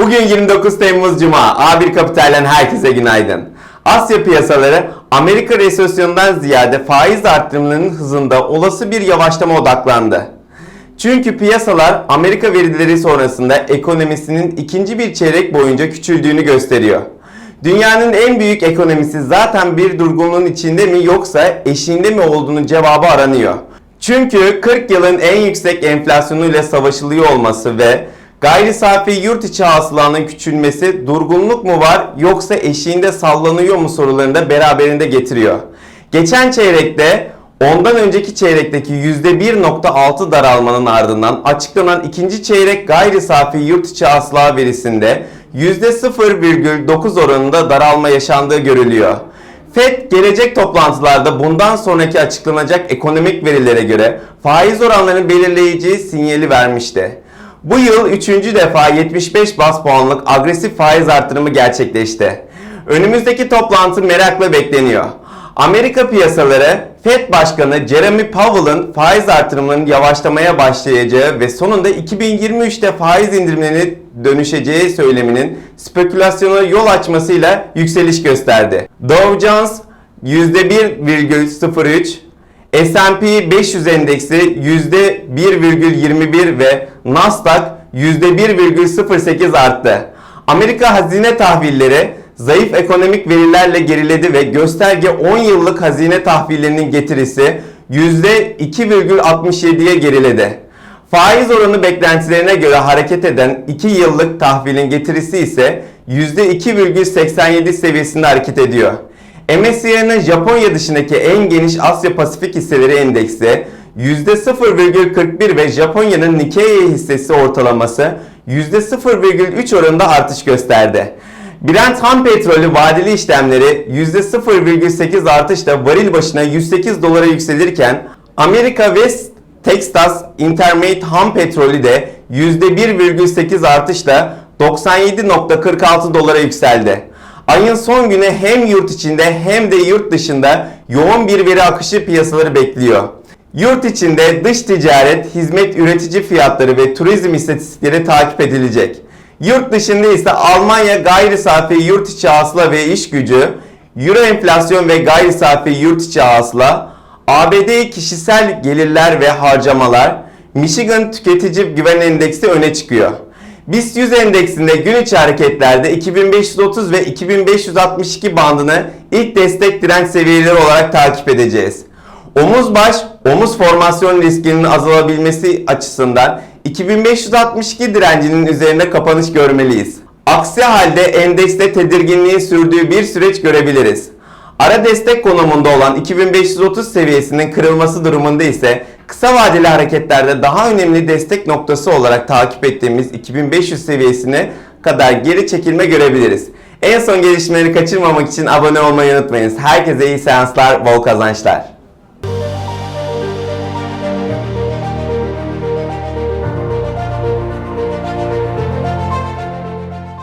Bugün 29 Temmuz Cuma. A1 Kapital'den herkese günaydın. Asya piyasaları Amerika resesyonundan ziyade faiz artırımlarının hızında olası bir yavaşlama odaklandı. Çünkü piyasalar Amerika verileri sonrasında ekonomisinin ikinci bir çeyrek boyunca küçüldüğünü gösteriyor. Dünyanın en büyük ekonomisi zaten bir durgunluğun içinde mi yoksa eşiğinde mi olduğunun cevabı aranıyor. Çünkü 40 yılın en yüksek enflasyonuyla savaşılıyor olması ve gayri safi yurt içi hasılanın küçülmesi durgunluk mu var yoksa eşiğinde sallanıyor mu sorularını da beraberinde getiriyor. Geçen çeyrekte ondan önceki çeyrekteki %1.6 daralmanın ardından açıklanan ikinci çeyrek gayri safi yurt içi hasıla verisinde %0,9 oranında daralma yaşandığı görülüyor. FED gelecek toplantılarda bundan sonraki açıklanacak ekonomik verilere göre faiz oranlarının belirleyici sinyali vermişti. Bu yıl üçüncü defa 75 bas puanlık agresif faiz artırımı gerçekleşti. Önümüzdeki toplantı merakla bekleniyor. Amerika piyasaları Fed Başkanı Jeremy Powell'ın faiz artırımının yavaşlamaya başlayacağı ve sonunda 2023'te faiz indirimlerine dönüşeceği söyleminin spekülasyona yol açmasıyla yükseliş gösterdi. Dow Jones %1,03, S&P 500 endeksi %1,21 ve Nasdaq %1,08 arttı. Amerika hazine tahvilleri zayıf ekonomik verilerle geriledi ve gösterge 10 yıllık hazine tahvillerinin getirisi %2,67'ye geriledi. Faiz oranı beklentilerine göre hareket eden 2 yıllık tahvilin getirisi ise %2,87 seviyesinde hareket ediyor. MSCI'nin Japonya dışındaki en geniş Asya Pasifik hisseleri endeksi %0,41 ve Japonya'nın Nikkei hissesi ortalaması %0,3 oranında artış gösterdi. Brent ham petrolü vadeli işlemleri %0,8 artışla varil başına 108 dolara yükselirken Amerika West Texas Intermediate ham petrolü de %1,8 artışla 97.46 dolara yükseldi. Ayın son günü hem yurt içinde hem de yurt dışında yoğun bir veri akışı piyasaları bekliyor. Yurt içinde dış ticaret, hizmet üretici fiyatları ve turizm istatistikleri takip edilecek. Yurt dışında ise Almanya gayri safi yurt içi hasıla ve iş gücü, Euro enflasyon ve gayri safi yurt içi hasıla, ABD kişisel gelirler ve harcamalar, Michigan tüketici güven endeksi öne çıkıyor. BIST 100 endeksinde gün içi hareketlerde 2530 ve 2562 bandını ilk destek direnç seviyeleri olarak takip edeceğiz. Omuz baş, omuz formasyon riskinin azalabilmesi açısından 2562 direncinin üzerinde kapanış görmeliyiz. Aksi halde endekste tedirginliğin sürdüğü bir süreç görebiliriz. Ara destek konumunda olan 2530 seviyesinin kırılması durumunda ise kısa vadeli hareketlerde daha önemli destek noktası olarak takip ettiğimiz 2500 seviyesine kadar geri çekilme görebiliriz. En son gelişmeleri kaçırmamak için abone olmayı unutmayınız. Herkese iyi seanslar, bol kazançlar.